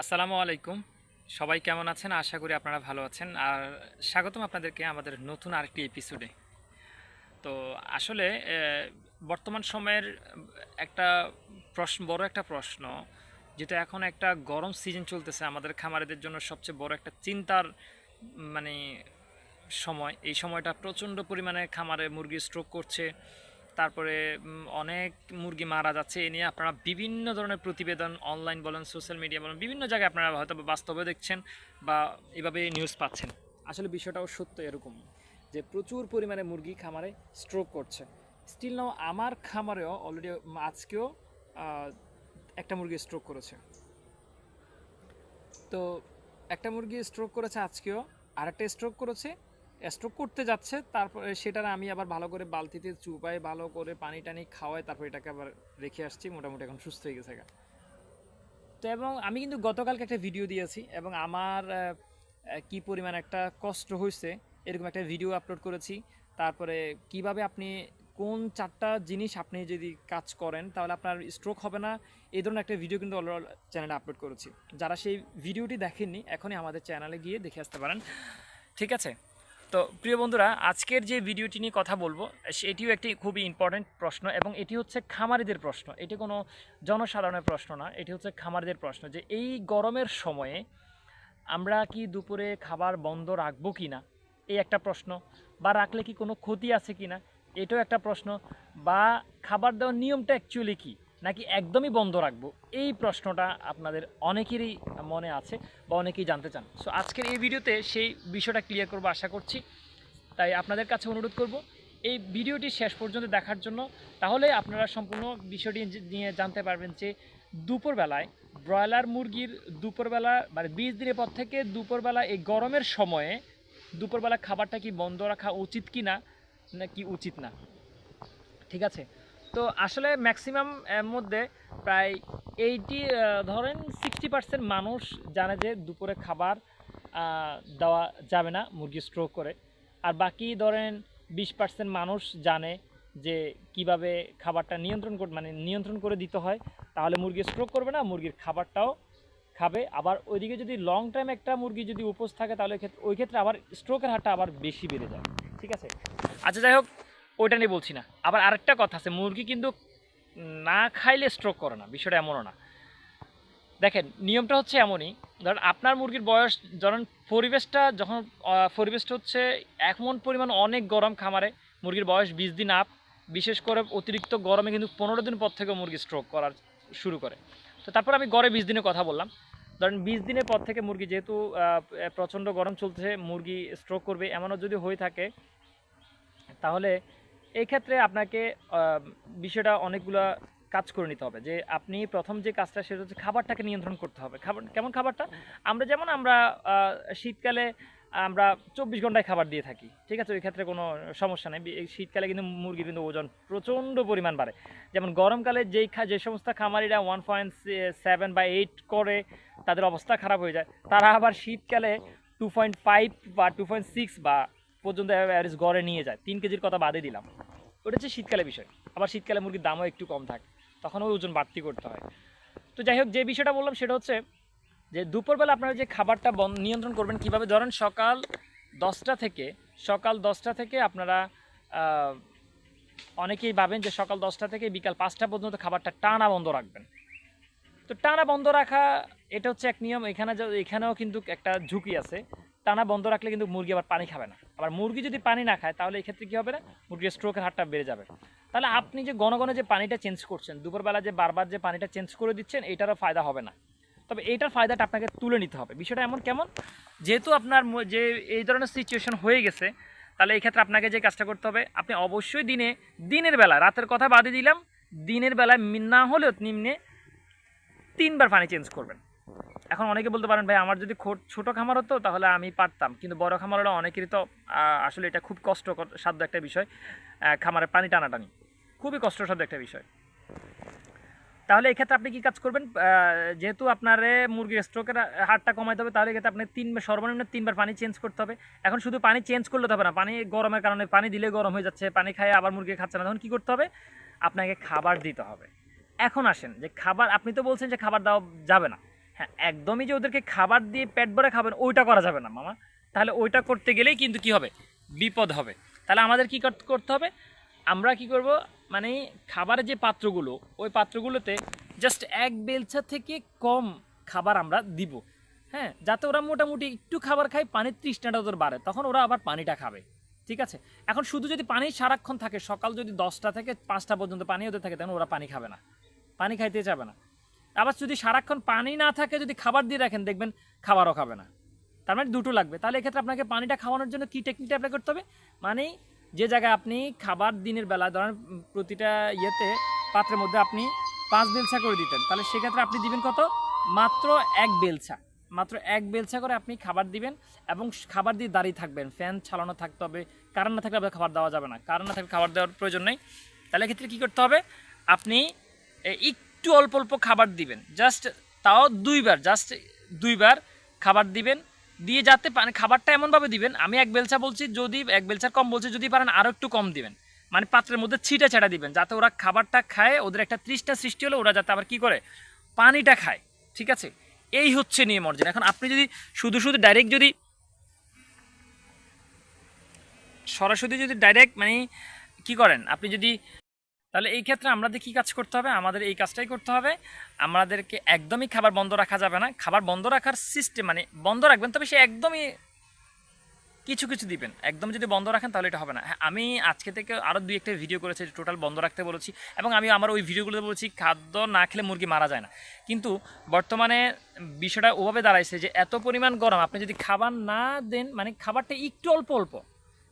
আসসালামু আলাইকুম। সবাই কেমন আছেন? আশা করি আপনারা ভালো আছেন। আর স্বাগতম আপনাদেরকে আমাদের নতুন আরেকটি এপিসোডে তো আসলে বর্তমান সময়ের একটা প্রশ্ন, বড় একটা প্রশ্ন, যেটা এখন একটা গরম সিজন চলতেছে, আমাদের খামারিদের জন্য সবচেয়ে বড় একটা চিন্তার মানে সময়। এই সময়টা প্রচণ্ড পরিমাণে খামারে মুরগি স্ট্রোক করছে। তারপরে অনেক মুরগি মারা যাচ্ছে। এ নিয়ে আপনারা বিভিন্ন ধরনের প্রতিবেদন অনলাইন বলেন সোশ্যাল মিডিয়া বলেন, বিভিন্ন জায়গায় আপনারা হয়তো বাস্তবে দেখছেন বা এভাবে নিউজ পাচ্ছেন। আসলে বিষয়টাও সত্য এরকম যে প্রচুর পরিমাণে মুরগি খামারে স্ট্রোক করছে। স্টিল নাও আমার খামারেও অলরেডি আজকেও একটা মুরগি স্ট্রোক করেছে। তো একটা মুরগি স্ট্রোক করেছে আজকেও, আরেকটা স্ট্রোক করেছে স্ট্রোক করতে যাচ্ছে, তারপরে সেটার আমি আবার ভালো করে বালতিতে চুপাই ভালো করে পানি টানি খাওয়াই, তারপর এটাকে আবার রেখে আসছি, মোটামুটি এখন সুস্থ হয়ে গেছে তো এবং আমি কিন্তু গতকালকে একটা ভিডিও দিয়েছি এবং আমার কি পরিমাণ একটা কষ্ট হয়েছে, এরকম একটা ভিডিও আপলোড করেছি। তারপরে কীভাবে আপনি, কোন চারটা জিনিস আপনি যদি কাজ করেন, তাহলে আপনার স্ট্রোক হবে না, এই ধরনের একটা ভিডিও কিন্তু অলরেডি চ্যানেলে আপলোড করেছি। যারা সেই ভিডিওটি দেখেননি, এখনই আমাদের চ্যানেলে গিয়ে দেখে আসতে পারেন। ঠিক আছে? তো প্রিয় বন্ধুরা, আজকের যে ভিডিওটি নিয়ে কথা বলব, সেটিও একটি খুবই ইম্পর্ট্যান্ট প্রশ্ন এবং এটি হচ্ছে খামারিদের প্রশ্ন। এটি কোনো জনসাধারণের প্রশ্ন না, এটি হচ্ছে খামারিদের প্রশ্ন যে এই গরমের সময়ে আমরা কি দুপুরে খাবার বন্ধ রাখব কি না? এই একটা প্রশ্ন। বা রাখলে কি কোনো ক্ষতি আছে কি না? এটাও একটা প্রশ্ন। বা খাবার দেওয়ার নিয়মটা অ্যাকচুয়ালি কি? নাকি একদমই বন্ধ রাখব? এই প্রশ্নটা আপনাদের অনেকেরই মনে আছে বা অনেকেই জানতে চান। সো আজকের এই ভিডিওতে সেই বিষয়টা ক্লিয়ার করব আশা করছি। তাই আপনাদের কাছে অনুরোধ করব, এই ভিডিওটি শেষ পর্যন্ত দেখার জন্য। তাহলে আপনারা সম্পূর্ণ বিষয়টি নিয়ে জানতে পারবেন যে, দুপুরবেলায় ব্রয়লার মুরগির দুপুরবেলা মানে বিশ দিনের পর থেকে দুপুরবেলা এই গরমের সময়ে দুপুরবেলা খাবারটা কি বন্ধ রাখা উচিত কি না নাকি উচিত না? ঠিক আছে? তো আসলে ম্যাক্সিমাম এর মধ্যে প্রায় এইটি ধরেন সিক্সটি পার্সেন্ট মানুষ জানে যে দুপুরে খাবার দেওয়া যাবে না মুরগি স্ট্রোক করে। আর বাকি ধরেন বিশ পার্সেন্ট মানুষ জানে যে কীভাবে খাবারটা নিয়ন্ত্রণ মানে নিয়ন্ত্রণ করে দিতে হয়। তাহলে মুরগি স্ট্রোক করবে না, মুরগির খাবারটাও খাবে। আবার ওইদিকে যদি লং টাইম একটা মুরগি যদি উপোস থাকে, তাহলে ওই ক্ষেত্রে আবার স্ট্রোকের হারটা আবার বেশি বেড়ে যায়। ঠিক আছে? আচ্ছা যাই হোক ওইটা নিয়ে বলছি না। আবার আরেকটা কথা আছে, মুরগি কিন্তু না খাইলে স্ট্রোক করে না, বিষয়টা এমনও না। দেখেন, নিয়মটা হচ্ছে এমনই ধরেন আপনার মুরগির বয়স ধরেন পরিবেশটা যখন পরিবেশটা হচ্ছে এমন পরিমাণ অনেক গরম খামারে, মুরগির বয়স বিশ দিন আপ বিশেষ করে অতিরিক্ত গরমে কিন্তু পনেরো দিন পর থেকে মুরগি স্ট্রোক করার শুরু করে। তো তারপর আমি গড়ে বিশ দিনের কথা বললাম। ধরেন বিশ দিনের পর থেকে মুরগি যেহেতু প্রচণ্ড গরম চলছে, মুরগি স্ট্রোক করবে, এমনও যদি হয়ে থাকে, তাহলে এই ক্ষেত্রে আপনাকে বিষয়টা অনেকগুলো কাজ করে নিতে হবে। যে আপনি প্রথম যে কাজটা সেটা হচ্ছে খাবারটাকে নিয়ন্ত্রণ করতে হবে। খাবার, কেমন খাবারটা? আমরা যেমন আমরা শীতকালে আমরা চব্বিশ ঘন্টায় খাবার দিয়ে থাকি, ঠিক আছে? ওই ক্ষেত্রে কোনো সমস্যা নেই। এই শীতকালে কিন্তু মুরগির কিন্তু ওজন প্রচণ্ড পরিমাণ বাড়ে। যেমন গরমকালে যেই খা, যে সমস্ত খামারিরা ওয়ান পয়েন্ট সেভেন বা এইট করে, তাদের অবস্থা খারাপ হয়ে যায়। তারা আবার শীতকালে টু পয়েন্ট ফাইভ বা টু পয়েন্ট সিক্স বা পর্যন্ত অ্যাভারেজ গড়ে নিয়ে যায়। তিন কেজির কথা বাদে দিলাম। ওটা হচ্ছে শীতকালে বিষয়। আবার শীতকালে মুরগির দামও একটু কম থাকে। তখন ওই ওজন বাড়তি করতে হয়। তো যাই হোক, যে বিষয়টা বললাম সেটা হচ্ছে যে দুপুরবেলা আপনারা যে খাবারটা নিয়ন্ত্রণ করবেন কীভাবে, ধরেন সকাল দশটা থেকে, সকাল দশটা থেকে আপনারা অনেকেই ভাবেন যে সকাল দশটা থেকে বিকাল পাঁচটা পর্যন্ত খাবারটা টানা বন্ধ রাখবেন। তো টানা বন্ধ রাখা, এটা হচ্ছে এক নিয়ম। এখানে এখানেও কিন্তু একটা ঝুঁকি আছে। টানা বন্ধ রাখলে কিন্তু মুরগি আবার পানি খাবে না। আবার মুরগি যদি পানি না খায়, তাহলে এই ক্ষেত্রে কী হবে না? মুরগির স্ট্রোকের হারটা বেড়ে যাবে। তাহলে আপনি যে ঘন যে পানিটা চেঞ্জ করছেন, দুপুরবেলা যে বারবার যে পানিটা চেঞ্জ করে দিচ্ছেন, এটারও ফায়দা হবে না। তবে এইটার ফায়দাটা আপনাকে তুলে নিতে হবে। বিষয়টা এমন কেমন? যেহেতু আপনার যে এই ধরনের সিচুয়েশন হয়ে গেছে, তাহলে এই ক্ষেত্রে আপনাকে যে কাজটা করতে হবে, আপনি অবশ্যই দিনে, দিনের বেলা, রাতের কথা বাদে দিলাম, দিনের বেলায় না হলেও নিম্নে তিনবার পানি চেঞ্জ করবেন। এখন অনেকে বলতে পারেন, ভাই, আমার যদি ছোট খামার হতো তাহলে আমি পারতাম। কিন্তু বড় খামার হলে অনেকেরই তো আসলে এটা খুব কষ্ট সাধ্য একটা বিষয় খামারে পানি টানাটানি। খুবই কষ্টসাধ্য একটা বিষয়। তাহলে এক্ষেত্রে আপনি কি কাজ করবেন? যেহেতু আপনার মুরগির স্ট্রোকের হারটা কমাইতে হবে, তাহলে এক্ষেত্রে আপনি তিন সর্বনিম্ন তিনবার পানি চেঞ্জ করতে হবে। এখন শুধু পানি চেঞ্জ করলে হবে না, পানি গরমের কারণে পানি দিলে গরম হয়ে যাচ্ছে, পানি খায় আবার মুরগি খাচ্ছে না, তখন কী করতে হবে? আপনাকে খাবার দিতে হবে। এখন আসেন, যে খাবার, আপনি তো বলছেন যে খাবার দেওয়া যাবে না। হ্যাঁ একদমই যে ওদেরকে খাবার দিয়ে পেট ভরে খাবেন, ওইটা করা যাবে না, মামা। তাহলে ওইটা করতে গেলেই কিন্তু কি হবে? বিপদ হবে। তাহলে আমাদের কি করতে হবে? আমরা কি করব? মানে খাবারের যে পাত্রগুলো, ওই পাত্রগুলোতে জাস্ট এক বেলচা থেকে কম খাবার আমরা দিব। হ্যাঁ যাতে ওরা মোটামুটি একটু খাবার খায়, পানির তৃষ্ণাটা ওদের বাড়ে, তখন ওরা আবার পানিটা খাবে। ঠিক আছে? এখন শুধু যদি পানি সারাক্ষণ থাকে, সকাল যদি দশটা থেকে পাঁচটা পর্যন্ত পানি ওদের থাকে, তখন ওরা পানি খাবে না। পানি খাইতে যাবে না। আবার যদি সারাক্ষণ পানি না থাকে, যদি খাবার দিয়ে রাখেন, দেখবেন খাবারও খাবে না। তার মানে দুটো লাগবে। তাহলে এক্ষেত্রে আপনাকে পানিটা খাওয়ানোর জন্য কী টেকনিকটা অ্যাপ্লাই করতে হবে? মানে যে জায়গায় আপনি খাবার দিনের বেলা, ধরেন প্রতিটা ইয়েতে পাত্রের মধ্যে আপনি পাঁচ বেলছা করে দিতেন, তাহলে সেক্ষেত্রে আপনি দিবেন কত? মাত্র এক বেলছা। মাত্র এক বেলছা করে আপনি খাবার দিবেন এবং খাবার দিয়ে দাঁড়িয়ে থাকবেন। ফ্যান চালানো থাকতে হবে কারেন্ট না থাকলে আপনার খাবার দেওয়া যাবে না। কারেন্ট না থাকলে খাবার দেওয়ার প্রয়োজন নেই। তাহলে এক্ষেত্রে কী করতে হবে? আপনি একটু অল্প অল্প খাবার দিবেন। জাস্ট তাও দুইবার, জাস্ট দুইবার খাবার দিবেন। দিয়ে যাতে মানে খাবারটা এমনভাবে দিবেন, আমি এক বেলচা বলছি, যদি এক বেলচার কম বলছি, যদি পারেন আরও একটু কম দিবেন। মানে পাত্রের মধ্যে ছিটা ছেটা দিবেন, যাতে ওরা খাবারটা খায়, ওদের একটা তৃষ্ণা সৃষ্টি হলে ওরা যাতে আবার কি করে? পানিটা খায়, ঠিক আছে? এই হচ্ছে নিয়ম অর্জন। এখন আপনি যদি শুধু শুধু ডাইরেক্ট যদি সরাসরি যদি ডাইরেক্ট মানে কি করেন? আপনি যদি তাহলে এই ক্ষেত্রে আমাদের কি কাজ করতে হবে? আমাদের এই কাজটাই করতে হবে। আমাদেরকে একদমই খাবার বন্ধ রাখা যাবে না। খাবার বন্ধ রাখার সিস্টেম মানে বন্ধ রাখবেন, তবে সে একদমই কিছু কিছু দিবেন। একদম যদি বন্ধ রাখেন তাহলে এটা হবে না। হ্যাঁ আমি আজকে থেকে আরও দুই একটা ভিডিও করেছি টোটাল বন্ধ রাখতে বলেছি এবং আমি আমার ওই ভিডিওগুলোতে বলেছি, খাদ্য না খেলে মুরগি মারা যায় না। কিন্তু বর্তমানে বিষয়টা ওভাবে দাঁড়াইছে যে এত পরিমাণ গরম, আপনি যদি খাবার না দেন মানে খাবারটা একটু অল্প অল্প।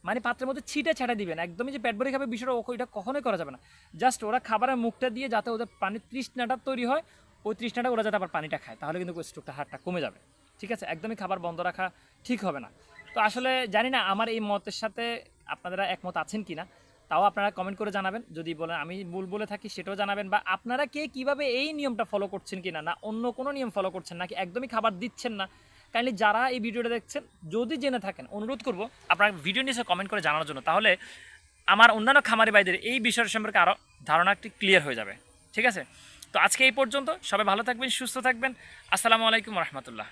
মানে পাত্রের মধ্যে ছিটে ছাটা দিবেন। একদমই যে পেট ভরে খাবে বিষয়টা ওইটা কখনোই করা যাবে না। জাস্ট ওরা খাবারের মুখটা দিয়ে যাতে ওদের পানির তৃষ্ণাটা তৈরি হয়, ওই তৃষ্ণাটা ওরা যাতে আবার পানিটা খায়। তাহলে কিন্তু স্ট্রোকটা হারটা কমে যাবে। ঠিক আছে? একদমই খাবার বন্ধ রাখা ঠিক হবে না। তো আসলে জানি না আমার এই মতের সাথে আপনারা একমত আছেন কি না তাও আপনারা কমেন্ট করে জানাবেন। যদি বলেন, আমি ভুল বলে থাকি সেটাও জানাবেন। বা আপনারা কে কীভাবে এই নিয়মটা ফলো করছেন কিনা, না অন্য কোনো নিয়ম ফলো করছেন, নাকি একদমই খাবার দিচ্ছেন না কাইন্ডলি যারা এই ভিডিওটা দেখছেন, যদি জেনে থাকেন, অনুরোধ করব আপনার ভিডিও নিচে কমেন্ট করে জানার জন্য। তাহলে আমার অন্যান্য খামারি ভাইদের এই বিষয় সম্পর্কে আরও ধারণা একটি ক্লিয়ার হয়ে যাবে। ঠিক আছে? তো আজকে এই পর্যন্ত, সবাই ভালো থাকবেন, সুস্থ থাকবেন। আসসালামু আলাইকুম রহমতুল্লাহ।